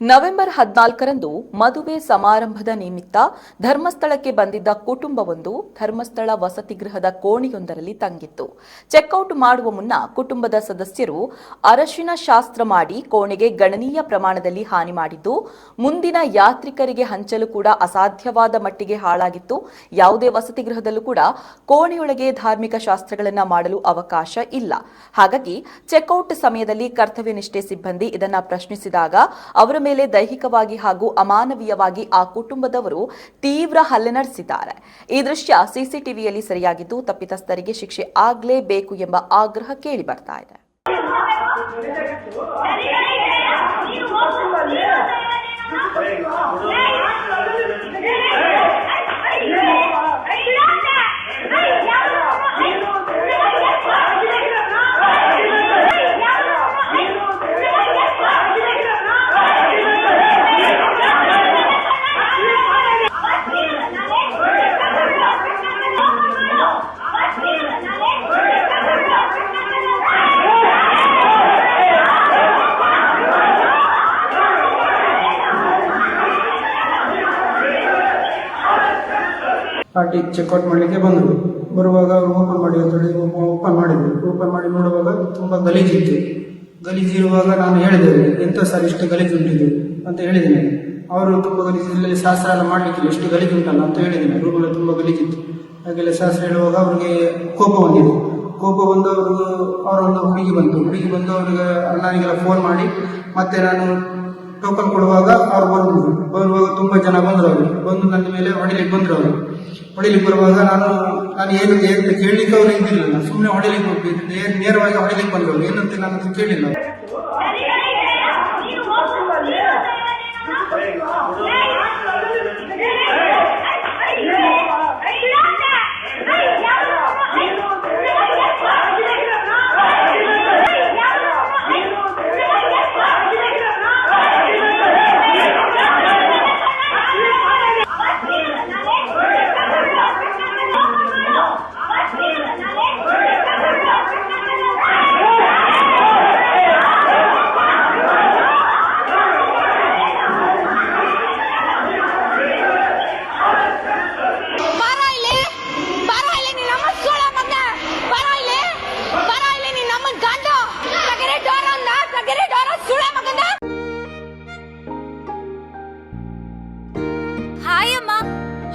November ಹದಿನಾಲ್ಕರಂದು ಮದುವೆ ಸಮಾರಂಭದ ನಿಮಿತ್ತ ಧರ್ಮಸ್ಥಳಕ್ಕೆ ಬಂದಿದ್ದ ಕುಟುಂಬವೊಂದು ಧರ್ಮಸ್ಥಳ ವಸತಿ ಗೃಹದ ಕೋಣೆಯೊಂದರಲ್ಲಿ ತಂಗಿತ್ತು. ಚೆಕ್ಔಟ್ ಮಾಡುವ ಮುನ್ನ ಕುಟುಂಬದ ಸದಸ್ಯರು ಅರಶಿನ ಶಾಸ್ತ್ರ ಮಾಡಿ ಕೋಣೆಗೆ ಗಣನೀಯ ಪ್ರಮಾಣದಲ್ಲಿ ಹಾನಿ ಮಾಡಿದ್ದು, ಮುಂದಿನ ಯಾತ್ರಿಕರಿಗೆ ಹಂಚಲು ಕೂಡ ಅಸಾಧ್ಯವಾದ ಮಟ್ಟಿಗೆ ಹಾಳಾಗಿತ್ತು. ಯಾವುದೇ ವಸತಿ ಗೃಹದಲ್ಲೂ ಕೂಡ ಕೋಣೆಯೊಳಗೆ ಧಾರ್ಮಿಕ ಶಾಸ್ತ್ರಗಳನ್ನು ಮಾಡಲು ಅವಕಾಶ ಇಲ್ಲ. ಹಾಗಾಗಿ ಚೆಕ್ಔಟ್ ಸಮಯದಲ್ಲಿ ಕರ್ತವ್ಯನಿಷ್ಠೆ ಸಿಬ್ಬಂದಿ ಇದನ್ನು ಪ್ರಶ್ನಿಸಿದಾಗ ಅವರ ಮೇಲೆ ದೈಹಿಕವಾಗಿ ಹಾಗೂ ಅಮಾನವೀಯವಾಗಿ ಆ ಕುಟುಂಬದವರು ತೀವ್ರ ಹಲ್ಲೆ ನಡೆಸಿದ್ದಾರೆ. ಈ ದೃಶ್ಯ ಸಿಸಿಟಿವಿಯಲ್ಲಿ ಸರಿಯಾಗಿದ್ದು, ತಪ್ಪಿತಸ್ಥರಿಗೆ ಶಿಕ್ಷೆ ಆಗಲೇಬೇಕು ಎಂಬ ಆಗ್ರಹ ಕೇಳಿ ಬರ್ತಾ ಇದೆ. ಪಾರ್ಟಿ ಚೆಕ್ಔಟ್ ಮಾಡಲಿಕ್ಕೆ ಬಂದರು. ಬರುವಾಗ ಅವರು ಓಪನ್ ಮಾಡಿ ಅಂತ ಹೇಳಿ ಓಪನ್ ಮಾಡಿದ್ರು. ಓಪನ್ ಮಾಡಿ ನೋಡುವಾಗ ತುಂಬ ಗಲೀಜಿತ್ತು ಗಲೀಜಿರುವಾಗ ನಾನು ಹೇಳಿದೆ, ಎಂತ ಸರ್ ಇಷ್ಟು ಗಲೀಜು ಉಂಟಿದೆ ಅಂತ ಹೇಳಿದ್ದೇನೆ ಅವರು ತುಂಬ ಗಲೀಜು ಇಲ್ಲಿ ಶಾಸ್ತ್ರ ಎಲ್ಲ ಮಾಡಲಿಕ್ಕಿಲ್ಲ ಎಷ್ಟು ಗಲೀಜು ಉಂಟಲ್ಲ? ಅಂತ ಹೇಳಿದ್ದೇನೆ ರೂಮೆಲ್ಲ ತುಂಬ ಗಲೀಜಿತ್ತು ಹಾಗೆಲ್ಲ ಶಾಸ್ತ್ರ ಹೇಳುವಾಗ ಅವರಿಗೆ ಕೋಪ ಬಂದಿದೆ. ಕೋಪ ಬಂದು ಅವರು, ಅವರೊಂದು ಹುಡುಗಿ ಬಂತು. ಹುಡುಗಿ ಬಂದು ಅವ್ರಿಗೆ ಅಣ್ಣನಿಗೆಲ್ಲ ಫೋನ್ ಮಾಡಿ, ಮತ್ತೆ ನಾನು ಟೋಕನ್ ಕೊಡುವಾಗ ಅವ್ರು ಬಂದ್ರು ಬರುವಾಗ ತುಂಬಾ ಜನ ಬಂದ್ರು ಅವರು ಬಂದು ನನ್ನ ಮೇಲೆ ಹೊಡಿಲಿಕ್ಕೆ ಬಂದ್ರು ಅವರು ಹೊಡಿಲಿಕ್ಕೆ ಬರುವಾಗ ನಾನು ನಾನು ಏನು ಏನು ಕೇಳಲಿಕ್ಕೆ ಅವ್ರು ಇದ್ದಿರಲಿಲ್ಲ ಸುಮ್ಮನೆ ಹೊಡಿಲಿಕ್ಕೆ ಹೋಗ್ಬೇಕು ನೇರವಾಗಿ ಹೊಡಿಲಿಕ್ಕೆ ಬಂದ್ರು ಏನಂತ ನಾನು ಕೇಳಿಲ್ಲ.